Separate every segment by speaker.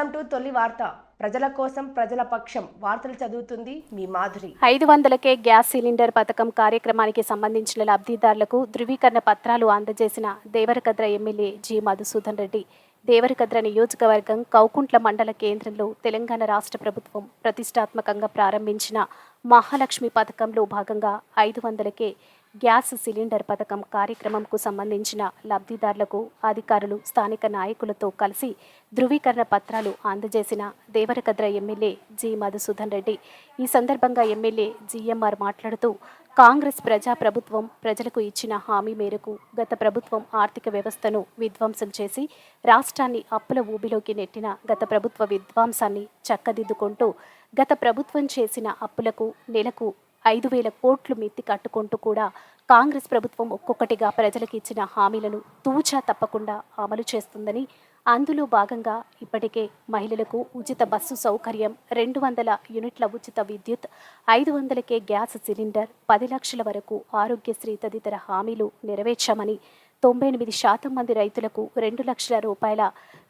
Speaker 1: Welcome to తొలి వార్త. ప్రజల కోసం ప్రజల పక్షం. వార్తలు చదువుతుంది మీ మాధురి.
Speaker 2: ఐదు వందలకే గ్యాస్ సిలిండర్ పథకం కార్యక్రమానికి సంబంధించిన లబ్ధిదారులకు ధృవీకరణ పత్రాలు అందజేసిన దేవరకద్ర ఎమ్మెల్యే జి మధుసూదన్ రెడ్డి. దేవరకద్ర నియోజకవర్గం కౌకుంట్ల మండల కేంద్రంలో తెలంగాణ రాష్ట్ర ప్రభుత్వం ప్రతిష్టాత్మకంగా ప్రారంభించిన మహాలక్ష్మి పథకంలో భాగంగా ఐదు వందలకే గ్యాస్ సిలిండర్ పథకం కార్యక్రమంకు సంబంధించిన లబ్ధిదారులకు అధికారులు స్థానిక నాయకులతో కలిసి ధృవీకరణ పత్రాలు అందజేసిన దేవరకద్ర ఎమ్మెల్యే జి. మధుసూదన్ రెడ్డి. ఈ సందర్భంగా ఎమ్మెల్యే జిఎంఆర్ మాట్లాడుతూ కాంగ్రెస్ ప్రజా ప్రభుత్వం ప్రజలకు ఇచ్చిన హామీ మేరకు గత ప్రభుత్వం ఆర్థిక వ్యవస్థను విధ్వంసం చేసి రాష్ట్రాన్ని అప్పుల ఊబిలోకి నెట్టిన గత ప్రభుత్వ విధ్వంసాన్ని చక్కదిద్దుకుంటూ గత ప్రభుత్వం చేసిన అప్పులకు నెలకు ఐదు వేల కోట్లు మిత్తి కట్టుకుంటూ కూడా కాంగ్రెస్ ప్రభుత్వం ఒక్కొక్కటిగా ప్రజలకు ఇచ్చిన హామీలను తూచా తప్పకుండా అమలు చేస్తుందని అందులో భాగంగా ఇప్పటికే మహిళలకు ఉచిత బస్సు సౌకర్యం రెండు వందల యూనిట్ల ఉచిత విద్యుత్ ఐదు వందలకే గ్యాస్ సిలిండర్ పది లక్షల వరకు ఆరోగ్యశ్రీ తదితర హామీలు నెరవేర్చామని తొంభై ఎనిమిది శాతం మంది రైతులకు రెండు లక్షల రూపాయల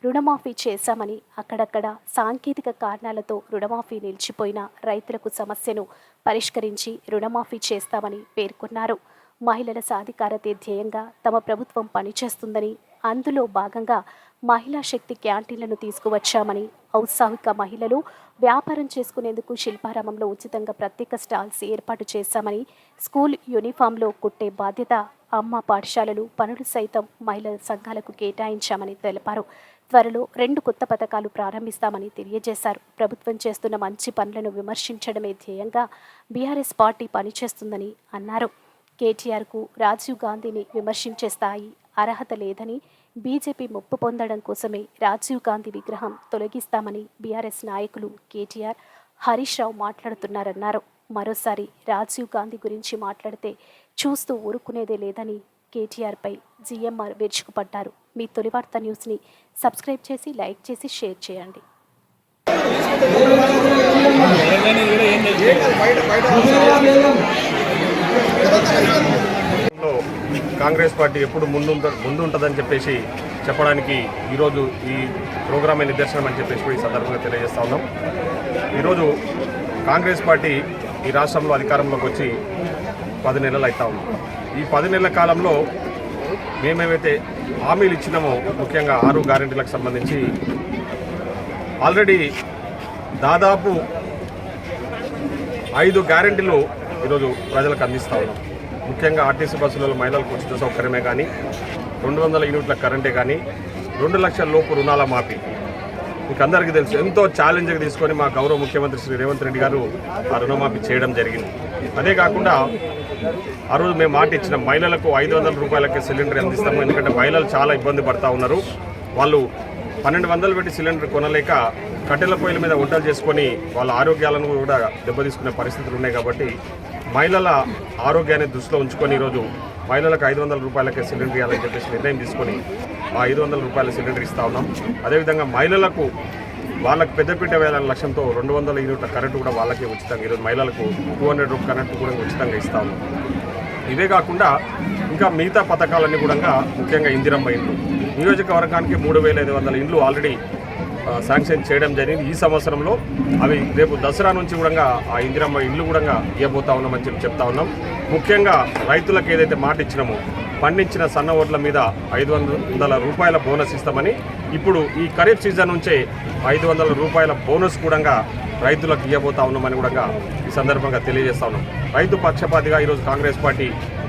Speaker 2: రుణమాఫీ చేశామని అక్కడక్కడ సాంకేతిక కారణాలతో రుణమాఫీ నిలిచిపోయిన రైతులకు సమస్యను పరిష్కరించి రుణమాఫీ చేస్తామని పేర్కొన్నారు. మహిళల సాధికారతే ధ్యేయంగా తమ ప్రభుత్వం పనిచేస్తుందని అందులో భాగంగా మహిళా శక్తి క్యాంటీన్లను తీసుకువచ్చామని ఔత్సాహిక మహిళలు వ్యాపారం చేసుకునేందుకు శిల్పారామంలో ఉచితంగా ప్రత్యేక స్టాల్స్ ఏర్పాటు చేశామని స్కూల్ యూనిఫామ్లో కుట్టే బాధ్యత అమ్మ పాఠశాలలు పనులు సైతం మహిళల సంఘాలకు కేటాయించామని తెలిపారు. త్వరలో రెండు కొత్త పథకాలు ప్రారంభిస్తామని తెలియజేశారు. ప్రభుత్వం చేస్తున్న మంచి పనులను విమర్శించడమే ధ్యేయంగా బీఆర్ఎస్ పార్టీ పనిచేస్తుందని అన్నారు. కేటీఆర్కు రాజీవ్ గాంధీని విమర్శించే స్థాయి అర్హత లేదని బీజేపీ ముప్పు పొందడం కోసమే రాజీవ్ గాంధీ విగ్రహం తొలగిస్తామని బీఆర్ఎస్ నాయకులు కేటీఆర్ హరీష్ రావు మాట్లాడుతున్నారన్నారు. మరోసారి రాజీవ్ గాంధీ గురించి మాట్లాడితే చూస్తూ ఊరుకునేదే లేదని కేటీఆర్పై జీఎంఆర్ విరుచుకుపడ్డారు. మీ తొలి వార్త న్యూస్ని సబ్స్క్రైబ్ చేసి లైక్ చేసి షేర్ చేయండి.
Speaker 3: కాంగ్రెస్ పార్టీ ఎప్పుడు ముందు ముందుంటుందని చెప్పేసి చెప్పడానికి ఈరోజు ఈ ప్రోగ్రామే నిదర్శనం అని చెప్పేసి కూడా ఈ సందర్భంగా తెలియజేస్తా ఉన్నాం. ఈరోజు కాంగ్రెస్ పార్టీ ఈ రాష్ట్రంలో అధికారంలోకి వచ్చి పది నెలలు అవుతా ఉన్నాం ఈ పది నెలల కాలంలో మేమేమైతే హామీలు ఇచ్చినామో ముఖ్యంగా ఆరు గ్యారెంటీలకు సంబంధించి ఆల్రెడీ దాదాపు ఐదు గ్యారెంటీలు ఈరోజు ప్రజలకు అందిస్తూ ఉన్నాం. ముఖ్యంగా ఆర్టీసీ బస్సులలో మహిళలకు ఉచిత సౌకర్యమే కానీ రెండు వందల యూనిట్ల కరెంటే కానీ రెండు లక్షల లోపు రుణాల మాఫీ. మీకు అందరికీ తెలుసు ఎంతో ఛాలెంజ్గా తీసుకొని మా గౌరవ ముఖ్యమంత్రి శ్రీ రేవంత్ రెడ్డి గారు ఆ రుణమాఫీ చేయడం జరిగింది. అదే కాకుండా ఆ రోజు మేము మాట ఇచ్చిన మహిళలకు ఐదు వందల రూపాయలకి సిలిండర్ అందిస్తాము ఎందుకంటే మహిళలు చాలా ఇబ్బంది పడతా ఉన్నారు. వాళ్ళు పన్నెండు వందలు పెట్టి సిలిండర్ కొనలేక కట్టెల పొయ్యిల మీద వంటలు చేసుకొని వాళ్ళ ఆరోగ్యాలను కూడా దెబ్బతీసుకునే పరిస్థితులు ఉన్నాయి కాబట్టి మహిళల ఆరోగ్యాన్ని దృష్టిలో ఉంచుకొని ఈరోజు మహిళలకు ఐదు వందల రూపాయలకే సిలిండర్ ఇవ్వాలని చెప్పేసి నిర్ణయం తీసుకొని మా ఐదు వందల రూపాయల సిలిండర్ ఇస్తా ఉన్నాం. అదేవిధంగా మహిళలకు వాళ్ళకి పెద్దపీట వేయాలనే లక్ష్యంతో రెండు వందల యూనిట్ల కరెంటు కూడా వాళ్ళకే ఉచితంగా ఈరోజు మహిళలకు టూ హండ్రెడ్ రూపీ కరెంటు కూడా ఉచితంగా ఇస్తా ఉన్నాం. ఇవే కాకుండా ఇంకా మిగతా పథకాలన్నీ కూడా ముఖ్యంగా ఇందిరమ్మ ఇండ్లు. నియోజకవర్గానికి మూడు వేల ఐదు వందల ఇండ్లు ఆల్రెడీ శాంక్షన్ చేయడం జరిగింది. ఈ సంవత్సరంలో అవి రేపు దసరా నుంచి కూడా ఆ ఇందిరమ్మ ఇండ్లు కూడా ఇవ్వబోతా ఉన్నామని చెప్పి చెప్తా ఉన్నాం. ముఖ్యంగా రైతులకు ఏదైతే మాట ఇచ్చినామో పండించిన సన్న ఓట్ల మీద ఐదు వందల రూపాయల బోనస్ ఇస్తామని ఇప్పుడు ఈ ఖరీఫ్ సీజన్ నుంచే ఐదు వందల రూపాయల బోనస్ కూడా రైతులకు ఇవ్వబోతా ఉన్నామని కూడా ఈ సందర్భంగా తెలియజేస్తా ఉన్నాం. రైతు పక్షపాతిగా ఈరోజు కాంగ్రెస్ పార్టీ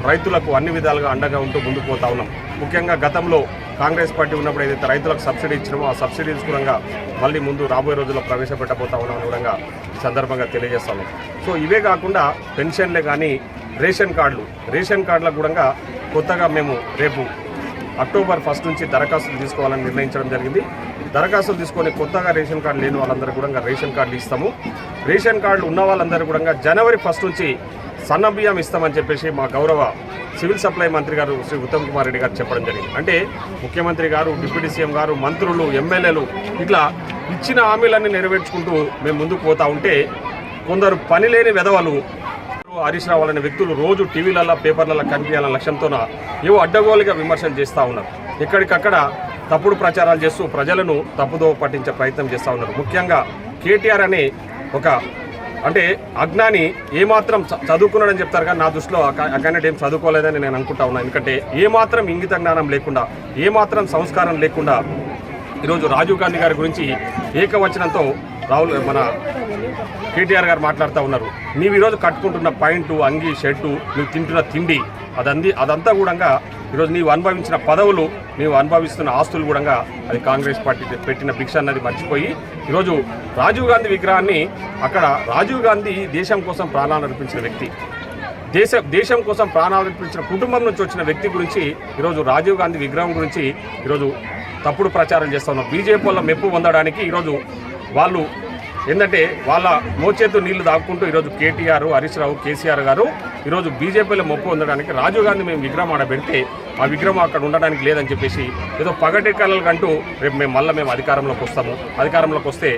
Speaker 3: రైతులకు అన్ని విధాలుగా అండగా ఉంటూ ముందుకు పోతా ఉన్నాం. ముఖ్యంగా గతంలో కాంగ్రెస్ పార్టీ ఉన్నప్పుడు ఏదైతే రైతులకు సబ్సిడీ ఇచ్చినామో ఆ సబ్సిడీస్ కూడా మళ్ళీ ముందు రాబోయే రోజుల్లో ప్రవేశపెట్టబోతా ఉన్నామని కూడా ఈ సందర్భంగా తెలియజేస్తాను సో ఇవే కాకుండా పెన్షన్లే కానీ రేషన్ కార్డులు రేషన్ కార్డులకు కూడా కొత్తగా మేము రేపు అక్టోబర్ ఫస్ట్ నుంచి దరఖాస్తులు తీసుకోవాలని నిర్ణయించడం జరిగింది. దరఖాస్తులు తీసుకొని కొత్తగా రేషన్ కార్డు లేని వాళ్ళందరూ కూడా రేషన్ కార్డులు ఇస్తాము. రేషన్ కార్డులు ఉన్న వాళ్ళందరూ కూడా జనవరి ఫస్ట్ నుంచి సన్న బియ్యం ఇస్తామని చెప్పేసి మా గౌరవ సివిల్ సప్లై మంత్రి గారు శ్రీ ఉత్తమ్ కుమార్ రెడ్డి గారు చెప్పడం జరిగింది. అంటే ముఖ్యమంత్రి గారు డిప్యూటీ సీఎం గారు మంత్రులు ఎమ్మెల్యేలు ఇట్లా ఇచ్చిన హామీలన్నీ నెరవేర్చుకుంటూ మేము ముందుకు పోతా ఉంటే కొందరు పనిలేని వెధవలు హరీష్ రావు అనే వ్యక్తులు రోజు టీవీలలో పేపర్లలో కనిపించాలన్న లక్ష్యంతోన ఏవో అడ్డగోలుగా విమర్శలు చేస్తూ ఉన్నారు. ఎక్కడికక్కడ తప్పుడు ప్రచారాలు చేస్తూ ప్రజలను తప్పుదో పట్టించే ప్రయత్నం చేస్తూ ఉన్నారు. ముఖ్యంగా కేటీఆర్ అనే ఒక అంటే అజ్ఞాని ఏమాత్రం చ- చదువుకున్నాడని చెప్తారు కానీ నా దృష్టిలో అక్కడ ఏం చదువుకోలేదని నేను అనుకుంటా ఉన్నాను ఎందుకంటే ఏమాత్రం ఇంగిత జ్ఞానం లేకుండా ఏమాత్రం సంస్కారం లేకుండా ఈరోజు రాజీవ్ గాంధీ గారి గురించి ఏకవచనంతో రాహుల్ మన కేటీఆర్ గారు మాట్లాడుతూ ఉన్నారు. నీవు ఈరోజు కట్టుకుంటున్న పాయింట్ అంగి షర్టు నువ్వు తింటున్న తిండి అదంది అదంతా కూడా ఈరోజు నీవు అనుభవించిన పదవులు నీవు అనుభవిస్తున్న ఆస్తులు కూడా అది కాంగ్రెస్ పార్టీ పెట్టిన భిక్ష అన్నది మర్చిపోయి ఈరోజు రాజీవ్ గాంధీ విగ్రహాన్ని అక్కడ రాజీవ్ గాంధీ దేశం కోసం ప్రాణాలు అర్పించిన వ్యక్తి. దేశ దేశం కోసం ప్రాణాలు అర్పించిన కుటుంబం నుంచి వచ్చిన వ్యక్తి గురించి ఈరోజు రాజీవ్ గాంధీ విగ్రహం గురించి ఈరోజు తప్పుడు ప్రచారం చేస్తా ఉన్నారు. బీజేపీ వల్ల మెప్పు పొందడానికి ఈరోజు వాళ్ళు ఏంటంటే వాళ్ళ మోచేతు నీళ్ళు దాక్కుంటూ ఈరోజు కేటీఆర్ హరీష్ రావు కేసీఆర్ గారు ఈరోజు బీజేపీలో మొప్పు పొందడానికి రాజీవ్ గాంధీ మేము విగ్రహం ఆడ పెడితే ఆ విగ్రహం అక్కడ ఉండడానికి లేదని చెప్పేసి ఏదో పగటి కళలు కంటూ రేపు మేము మళ్ళీ మేము అధికారంలోకి వస్తాము. అధికారంలోకి వస్తే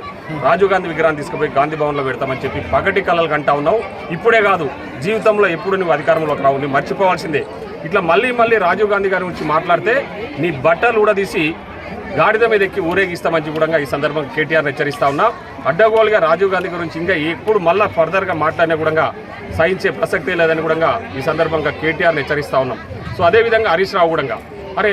Speaker 3: రాజీవ్ గాంధీ విగ్రహాన్ని తీసుకుపోయి గాంధీ భవన్లో పెడతామని చెప్పి పగటి కళలు అంటా ఉన్నావు. ఇప్పుడే కాదు జీవితంలో ఎప్పుడు నువ్వు అధికారంలోకి రావు నువ్వు మర్చిపోవాల్సిందే. ఇట్లా మళ్ళీ మళ్ళీ రాజీవ్ గాంధీ గారి గురించి మాట్లాడితే నీ బట్టలు ఊడదీసి గాడిద మీద ఎక్కి ఊరేగిస్తామని కూడా ఈ సందర్భంగా కేటీఆర్ హెచ్చరిస్తా ఉన్నా. అడ్డగోలుగా రాజీవ్ గాంధీ గురించి ఇంకా ఎప్పుడు మళ్ళా ఫర్దర్గా మాట్లాడినా కూడా సహించే ప్రసక్తే లేదని కూడా ఈ సందర్భంగా కేటీఆర్ని హెచ్చరిస్తా ఉన్నాం. సో అదేవిధంగా హరీష్ రావు కూడా. అరే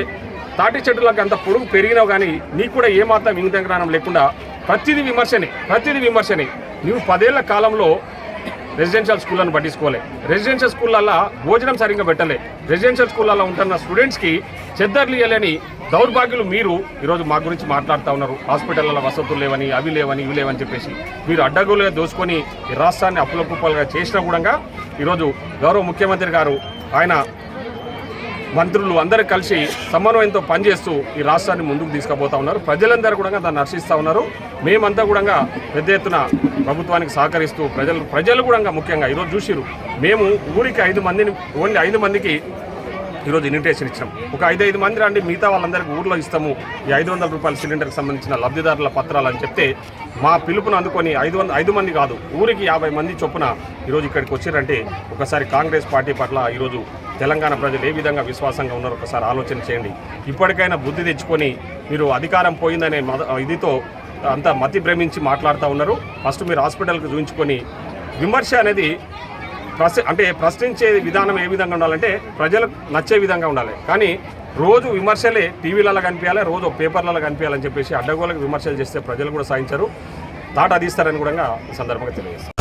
Speaker 3: తాటి చెట్టులకు అంత పొడుగు పెరిగినావు కానీ నీకు కూడా ఏమాత్రం ఇంగితంగ్రానం లేకుండా ప్రతిదీ విమర్శనే ప్రతిదీ విమర్శనే. నువ్వు పదేళ్ళ కాలంలో రెసిడెన్షియల్ స్కూళ్ళను పట్టించుకోలే. రెసిడెన్షియల్ స్కూళ్ళల్లో భోజనం సరిగ్గా పెట్టలే. రెసిడెన్షియల్ స్కూళ్ళల్లో ఉంటున్న స్టూడెంట్స్కి చెద్దర్లు ఇవ్వలేని దౌర్భాగ్యులు మీరు ఈరోజు మా గురించి మాట్లాడుతూ ఉన్నారు. హాస్పిటల్లో వసతులు లేవని అవి లేవని ఇవి లేవని చెప్పేసి. మీరు అడ్డగోలుగా దోసుకొని ఈ రాష్ట్రాన్ని అప్పుల కుప్పలుగా చేసినా కూడా ఈరోజు గౌరవ ముఖ్యమంత్రి గారు ఆయన మంత్రులు అందరూ కలిసి సమన్వయంతో పనిచేస్తూ ఈ రాష్ట్రాన్ని ముందుకు తీసుకుపోతా ఉన్నారు. ప్రజలందరూ కూడా దాన్ని హర్షిస్తూ ఉన్నారు. మేమంతా కూడా పెద్ద ఎత్తున ప్రభుత్వానికి సహకరిస్తూ ప్రజలు ప్రజలు కూడా ముఖ్యంగా ఈరోజు చూసిరు మేము ఊరికి ఐదు మందిని ఓన్లీ ఐదు మందికి ఈరోజు ఇన్విటేషన్ ఇచ్చాం. ఒక ఐదు ఐదు మంది రండి మిగతా వాళ్ళందరికీ ఊర్లో ఇస్తాము. ఈ ఐదు వందల రూపాయల సిలిండర్కి సంబంధించిన లబ్ధిదారుల పత్రాలు అని చెప్తే మా పిలుపును అందుకొని ఐదు వంద ఐదు మంది కాదు ఊరికి యాభై మంది చొప్పున ఈరోజు ఇక్కడికి వచ్చారంటే ఒకసారి కాంగ్రెస్ పార్టీ పట్ల ఈరోజు తెలంగాణ ప్రజలు ఏ విధంగా విశ్వాసంగా ఉన్నారో ఒకసారి ఆలోచన చేయండి. ఇప్పటికైనా బుద్ధి తెచ్చుకొని మీరు అధికారం పోయిందనే మద ఇదితో అంతా మతి భ్రమించి మాట్లాడుతూ ఉన్నారు. ఫస్ట్ మీరు హాస్పిటల్కి చూపించుకొని విమర్శ అనేది ప్రశ్న అంటే ప్రశ్నించే విధానం ఏ విధంగా ఉండాలంటే ప్రజలకు నచ్చే విధంగా ఉండాలి. కానీ రోజు విమర్శలే టీవీలలో కనిపించాలి రోజు పేపర్లలో కనిపించాలని చెప్పేసి అడ్డగోలకు విమర్శలు చేస్తే ప్రజలు కూడా సాధించారు. తాట అదిస్తారని కూడా సందర్భంగా తెలియజేస్తారు